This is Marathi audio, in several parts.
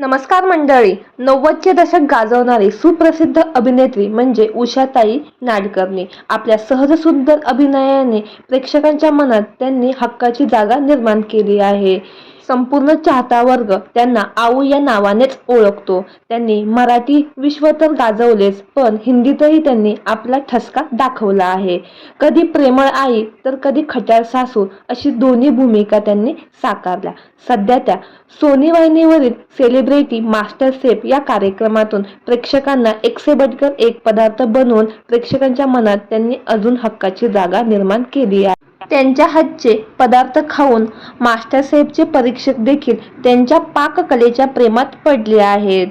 नमस्कार मंडळी. नव्वदचे दशक गाजवणारी सुप्रसिद्ध अभिनेत्री म्हणजे उषाताई नाडकर्णी. आपल्या सहज सुंदर अभिनयाने प्रेक्षकांच्या मनात त्यांनी हक्काची जागा निर्माण केली आहे. संपूर्ण चाहता वर्ग त्यांना आऊ या नावानेच ओळखतो. त्यांनी मराठी विश्व तर गाजवलेच पण हिंदीतही त्यांनी आपला ठसका दाखवला आहे. कधी प्रेमळ आई तर कधी खट्याळ सासू अशी दोन्ही भूमिका त्यांनी साकारल्या. सध्या त्या सोनी वाहिनीवरील सेलिब्रिटी मास्टर सेफ या कार्यक्रमातून प्रेक्षकांना एकसे बटकर एक पदार्थ बनवून प्रेक्षकांच्या मनात त्यांनी अजून हक्काची जागा निर्माण केली आहे. त्यांच्या हातचे पदार्थ खाऊन मास्टरसाहेबचे परीक्षक देखील त्यांच्या पाककलेच्या प्रेमात पडले आहेत.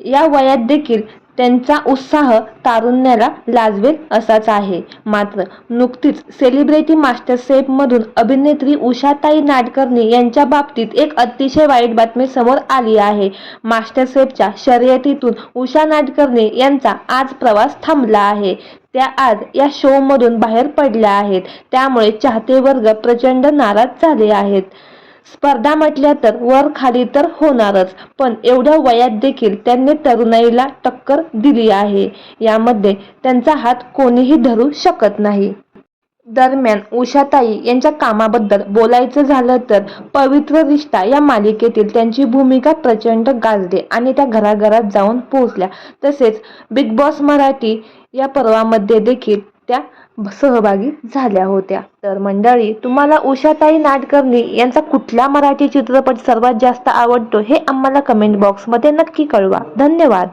या वयात देखील त्यांचा उत्साह तारुण्याला लाजवेल असाच आहे. मात्र नुकतीच सेलिब्रिटी मास्टर शेफमधून अभिनेत्री उषाताई नाडकर्णी यांच्या बाबतीत एक अतिशय वाईट बातमी समोर आली आहे. मास्टर सेफच्या शर्यतीतून उषा नाडकर्णी यांचा आज प्रवास थांबला आहे. त्या आज या शोमधून बाहेर पडल्या आहेत. त्यामुळे चाहते वर्ग प्रचंड नाराज झाले आहेत. स्पर्धा म्हटल्या तर वर खाली तर होणारच पण एवढ्या वयात देखील त्यांनी तरुणाईला टक्कर दिली आहे. यामध्ये त्यांचा हात कोणीही धरू शकत नाही. दरम्यान उषाताई यांच्या कामाबद्दल बोलायचं झालं तर पवित्र रिश्ता या मालिकेतील त्यांची भूमिका प्रचंड गाजली आणि त्या घराघरात जाऊन पोहोचल्या. तसेच बिग बॉस मराठी या पर्वामध्ये देखील त्या सहभागी झाल्या होत्या. तर मंडळी तुम्हाला उषाताई नाडकर्णी यांचा कुठला मराठी चित्रपट सर्वात जास्त आवडतो हे आम्हाला कमेंट बॉक्समध्ये नक्की कळवा. धन्यवाद.